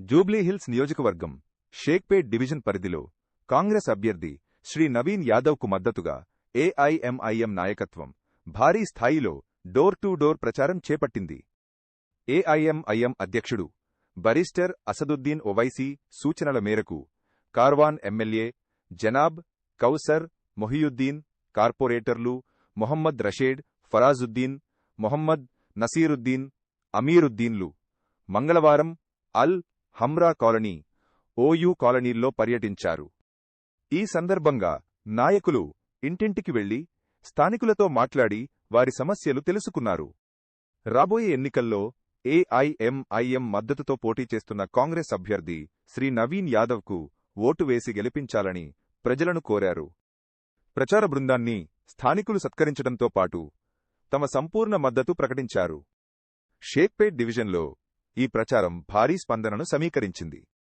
జూబ్లీహిల్స్ నియోజకవర్గం షేక్పేట్ డివిజన్ పరిధిలో కాంగ్రెస్ అభ్యర్థి శ్రీ నవీన్ యాదవ్కు మద్దతుగా ఏఐఎంఐఎం నాయకత్వం భారీ స్థాయిలో డోర్ టు డోర్ ప్రచారం చేపట్టింది. ఏఐఎంఐఎం అధ్యక్షుడు బరిస్టర్ అసదుద్దీన్ ఒవైసీ సూచనల మేరకు కార్వాన్ ఎమ్మెల్యే జనాబ్ కౌసర్ మొహియుద్దీన్ కార్పొరేటర్లు మొహమ్మద్ రషేడ్ ఫరాజుద్దీన్ మొహమ్మద్ నసీరుద్దీన్ అమీరుద్దీన్లు మంగళవారం అల్ హమ్రా కాలనీ ఓయూ కాలనీల్లో పర్యటించారు. ఈ సందర్భంగా నాయకులు ఇంటింటికి వెళ్ళి స్థానికులతో మాట్లాడి వారి సమస్యలు తెలుసుకున్నారు. రాబోయే ఎన్నికల్లో ఏఐఎంఐఎం మద్దతుతో పోటీ చేస్తున్న కాంగ్రెస్ అభ్యర్థి శ్రీ నవీన్ యాదవ్కు ఓటు వేసి గెలిపించాలని ప్రజలను కోరారు. ప్రచార బృందాన్ని స్థానికులు సత్కరించడంతో పాటు తమ సంపూర్ణ మద్దతు ప్రకటించారు. షేక్పేట్ డివిజన్లో ఈ ప్రచారం భారీ స్పందనను సమీకరించింది.